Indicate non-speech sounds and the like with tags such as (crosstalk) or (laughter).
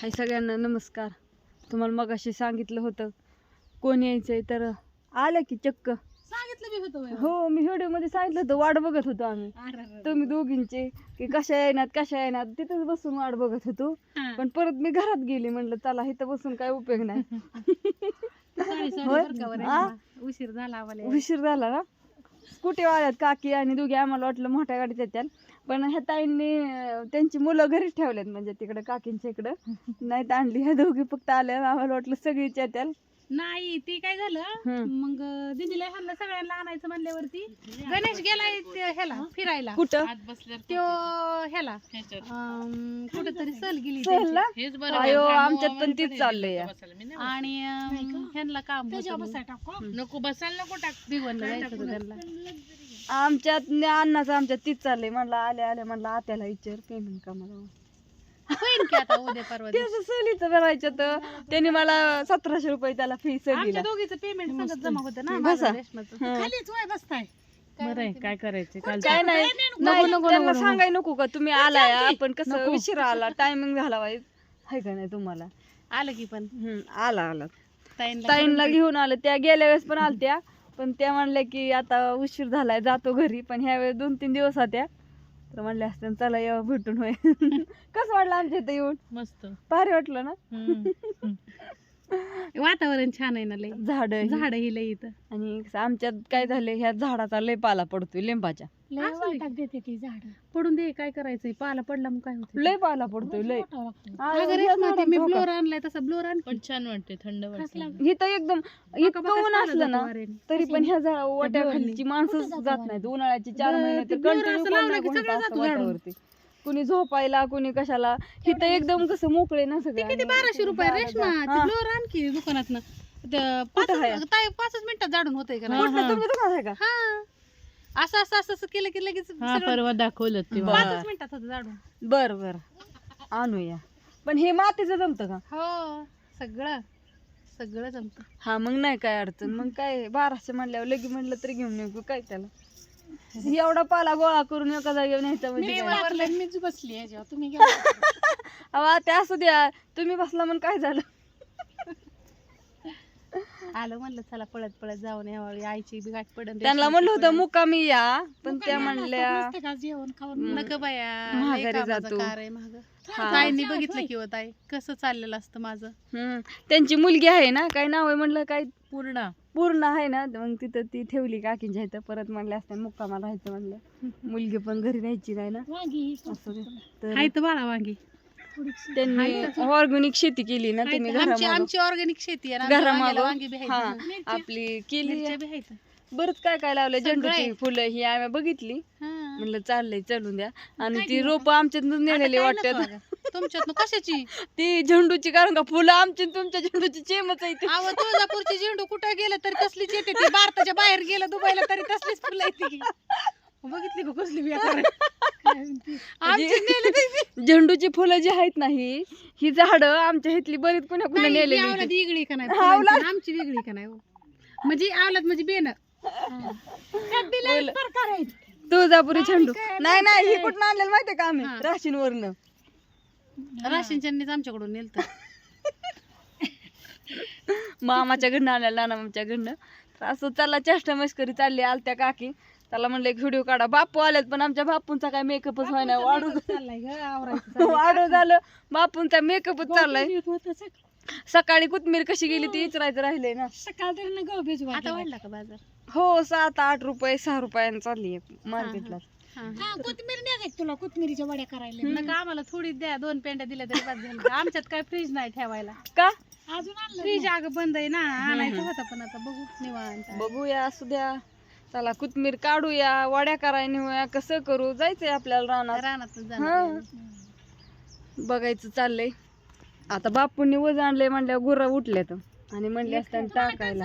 हाय सगळ्यांना नमस्कार. तुम्हाला मगाशी सांगितलं होतं कोण यायचंय तर आलं की चक्क. सांगितलं मी होतं वय. हो मी व्हिडिओमध्ये सांगितलं होतं वाट बघत होतो आम्ही. तुम्ही दोघींचे की कशा येणार कशा येणार तिथंच बसून वाट बघत होतो. पण परत मी घरात गेली म्हणलं चला इथं बसून काय उपयोग नाही? (laughs) उशीर झाला उशीर झाला ना? स्कूटी वाल्यात काकी आणि दोघी आम्हाला वाटलं मोठ्या गाडीत येत्याल. पण ह्या ताईंनी त्यांची मुलं घरीच ठेवलेत म्हणजे तिकडे काकींच्या इकडं. (laughs) नाहीत आणली. ह्या दोघी फक्त आल्या आम्हाला वाटलं सगळीच येत्याल. नाही ती काय झालं. मग दिदीला ह्यांना सगळ्यांना आणायचं म्हणल्यावरती गणेश गेलाय ते ह्याला फिरायला. कुठं? त्यो ह्याला कुठेतरी सहल गेली. अयो आमच्यात पण तीच चाललंय या. आणि अं, ह्यांना काम होतं. नको बसायला नको टाक. भिगवणला जायचं होतं त्यांना. आमच्यात न अन्नाचं आमच्यात तीच चाललंय. म्हणलं आले आले म्हणलं आत्याला विचार पेमेंट का मला? होईन की आता उद्या परवा दिवशी. त्याचं सहलीचं भरायचं तर त्यांनी मला सतराशे रुपये त्याला फी सहलीला. आमच्या दोघीचं पेमेंट सगळं जमा होतं ना बसा. माझं रेशमाचं. हं. बरं आहे काय करायचं? काल काय नाही नाही त्यांना सांगाय नको. का तुम्ही आलाय? आपण कसं उशिरा आला? टायमिंग झाला वाईट हाय का नाही तुम्हाला? आलं की पण. हम्म, आला आला. ताईंला ताईंला घेऊन आलं. त्या गेल्या वेळेस पण आलत्या. पण त्या म्हणल्या की आता उशीर झालाय जातो घरी. पण ह्या वेळेस दोन तीन दिवस होत्या. तर म्हणल्या असत्या चला येऊ भेटून होय. (laughs) कसं वाटलं आमच्या इथं येऊन? मस्त. भारी वाटलं ना. (laughs) वातावरण छान आहे ना लय झाड झाड ही लय इथं. आणि कसं आमच्यात काय झालं ह्या झाडाचा लय पाला पडतोय लिंबाच्या. पडून दे काय करायचंय? पाला पडला मग काय होतं लय पाला पडतोय लय. अगं मी ब्लोअर आणलाय तसा ब्लोअर आण पण छान वाटते थंड वाटते इथं एकदम इतकं ऊन असलं ना तरी पण ह्या झाडा वाट्या खालीची माणसंच जात नाहीत. उन्हाळ्याची चार महिने ते तर ब्लोअर कंटिन्यू असं लावलं की सगळं जातं झाडून. कुणी झोपायला कुणी कशाला इथं एकदम कसं मोकळे ना सगळं किती बाराशे रुपये रेशमा? ते आणखी दुकानात पाच आहे? ताई पाचच मिनिटात जाडून होतंय का नाही? कुठलं आहे का? हा. असं असं असं असं केलं की लगेच हा सगळं परवा दाखवलं ते बरं. पाचच मिनिटात होतं जाडून. बर बर. आणूया. पण हे मातीचं जमतं का? हो सगळं सगळं जमतं. हा मग नाही काय अडचण. मग काय बाराशे म्हणल्यावर लगी म्हणलं तरी घेऊन येऊ काय त्याला? एवढा पाला गोळा करून एका जागेवर न्यायचा म्हणजे? मीच बसली याच्यावर तुम्ही अहो आता असू द्या. तुम्ही बसला म्हणून काय झालं? आलं म्हणलं चला पळत पळत जाऊन यावेळी आईची बी गाठ पडन त्यांना म्हणलं होतं मुक्कामी या. पण त्या म्हणल्या जेवण खाऊन? नका बाया महागारी कामाचं जातो. कार आहे महाग हा. ताईंनी बघितलं की हो ताई कसं चाललेलं असतं माझं. हम्म. त्यांची मुलगी आहे ना काय नाव आहे म्हणलं काय पूर्ण. पूर्ण आहे ना मग तिथं ती ठेवली काकींच्या इथं परत म्हणले असते मुक्कामा राहायचं म्हणलं. मुलगी पण घरी राहायची नाही ना. असं. तर बाळा वांगी. त्यांनी ऑर्गॅनिक शेती केली ना तुम्ही आमची घरामागं. आमची ऑर्गॅनिक शेती आहे ना, आमच्या घरामागं. वांग्याला वांगी बी हा आहेत. आपली केली. मिरच्या बी आहेत. बरंच काय काय लावलं सगळं झेंडूची. फुलं ही आम्ही बघितली. हा. म्हणलं चाललंय चलून द्या. आणि ती रोप आमच्यातून नेलेली आता काय वाटतात. नको अगं. तुमच्यात कशाची? ती झेंडूची कारण का? फुलं आमची आणि तुमच्या झेंडूची चेमच आहे ती. अहो तुळजापूरची झेंडू कुठं गेलं तरी तसलीच येते. ती भारताच्या बाहेर गेलं दुबईला तरी तसलीच फुलं येते की. बघितली का कसली बेकार आहे? आमची नेली ती- झेंडूची फुलं जी आहेत नाही ही झाडं आमच्या इथली बरीच कुणा कुणा नाही, ती नेलेली आवलाद. वेगळी का नाही? आवलाद? आमची वेगळी का नाही हो? म्हणजे आवलाद म्हणजे बेन तुळजापुरी झेंडू. नाही नाही ही कुठं आणलेलं माहितीये का आम्ही? हा. राशीन वरनं राशींच्यांनीच आमच्याकडून नेलत. (laughs) मामाच्या घरनं आलेला नाना मामाच्या घरनं. तर असं त्याला चेष्टा मस्करी चालली आलत्या काकी. त्याला म्हणलं एक व्हिडिओ काढा. बापू आलेत पण आमच्या बापूंचा काय मेकअपच व्हायना. वाढू चाललाय ग आवरायचं (laughs) वाढू झालं. बापूंचा मेकअपच चाललाय. सकाळी कोथमीर कशी गेली ती विचारायचं राहिलंय ना. सकाळ तरी गहू भिजवा आता वाढला का बाजार? हो सात आठ रुपये सहा रुपयानं चालली मार्केटला. कोथमीर नाही तुला कोथमिरीच्या वड्या करायला. नका आम्हाला थोडी द्या दोन पेंड्या दिल्या तरी बस झालं. (laughs) आमच्यात काय फ्रीज नाही ठेवायला. का? अजून फ्रीज अगं बंद आहे ना आणायचं होतं पण आता बघू निवांत. बघूया असू द्या. चला कोथमीर काढूया वड्या करायला नेऊया कसं करू? जायचंय आपल्याला रानात. रानात हा. बघायचं चाललंय. आता बापूंनी वज आणलंय म्हणल्यावर गुर्रा उठल्यात आणि म्हणले असताना टाकायला.